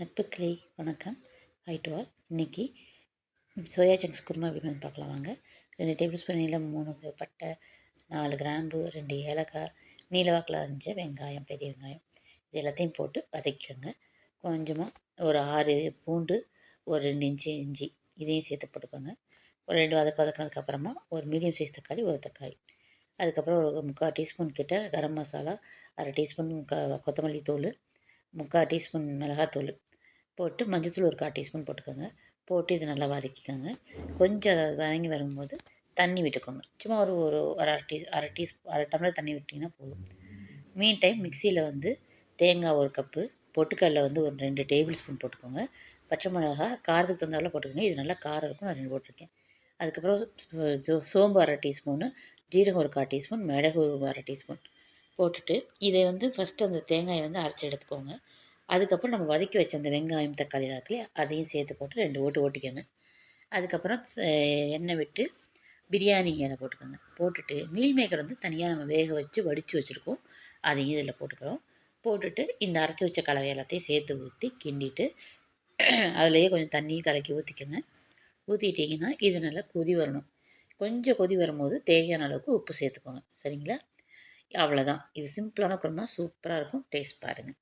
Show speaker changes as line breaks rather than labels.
நட்புக்களே வணக்கம். Hi to all இன்றைக்கி soya chunks kurma எப்படி வந்து பார்க்கலாம் வாங்க. ரெண்டு டேபிள் ஸ்பூன் நீளம் மூணு பட்டை நாலு கிராம்பு ரெண்டு ஏலக்காய் நீலவாக்கில் அரைஞ்ச வெங்காயம் பெரிய வெங்காயம். இது எல்லாத்தையும் போட்டு வதக்கிக்கோங்க. கொஞ்சமாக ஒரு ஆறு பூண்டு ஒரு ரெண்டு இன்ச்சு இஞ்சி இதையும் சேர்த்து போட்டுக்கோங்க. ஒரு ரெண்டு வதக்க வதக்கினதுக்கப்புறமா ஒரு மீடியம் சைஸ் தக்காளி ஒரு தக்காளி. அதுக்கப்புறம் ஒரு முக்கால் டீஸ்பூன் கிட்ட கரம் மசாலா அரை டீஸ்பூன் க கொத்தமல்லி தூள் முக்கால் டீஸ்பூன் மிளகாத்தூள். போட்டு மஞ்சத்தூள் ஒரு கால் டீஸ்பூன் போட்டுக்கோங்க. போட்டு இதை நல்லா வதக்கிக்கோங்க. கொஞ்சம் அதை வதங்கி வரும்போது தண்ணி விட்டுக்கோங்க. சும்மா ஒரு ஒரு ஒரு அரை டீ அரை டீஸ் அரை டம்ளர் தண்ணி விட்டிங்கன்னா போதும். மீன் டைம் மிக்சியில் வந்து தேங்காய் ஒரு கப்பு பொட்டுக்கடல வந்து ஒரு ரெண்டு டேபிள் ஸ்பூன் போட்டுக்கோங்க. பச்சை மிளகா காரத்துக்கு தகுந்தாவில் போட்டுக்கோங்க. இது நல்லா காரம் இருக்கும் நான் ரெண்டு போட்டிருக்கேன். அதுக்கப்புறம் சோம்பு அரை டீஸ்பூனு ஜீரகம் ஒரு கால் டீஸ்பூன் மிளகு ஒரு அரை டீஸ்பூன் போட்டுட்டு இதை வந்து ஃபஸ்ட்டு அந்த தேங்காயை வந்து அரைச்சி எடுத்துக்கோங்க. அதுக்கப்புறம் நம்ம வதக்கி வச்ச அந்த வெங்காயம் தக்காளி இருக்குல்லையா அதையும் சேர்த்து போட்டு ரெண்டு ஓட்டு ஓட்டிக்கோங்க. அதுக்கப்புறம் எண்ணெய் விட்டு பிரியாணி இலை போட்டுக்கோங்க. போட்டுட்டு மீல் மேக்கர் வந்து தனியாக நம்ம வேக வச்சு வடித்து வச்சுருக்கோம். அதையும் இதில் போட்டுக்கிறோம். போட்டுட்டு இந்த அரைச்சி வச்ச கலவை எல்லாத்தையும் சேர்த்து ஊற்றி கிண்டிட்டு அதுலேயே கொஞ்சம் தண்ணியும் கலக்கி ஊற்றிக்கோங்க ஊற்றிட்டிங்கன்னா இது நல்லா கொதி வரணும். கொஞ்சம் கொதி வரும்போது தேவையான அளவுக்கு உப்பு சேர்த்துக்கோங்க. சரிங்களா? அவ்வளோதான் இது சிம்பிளான குருமா சூப்பராக இருக்கும். டேஸ்ட் பாருங்கள்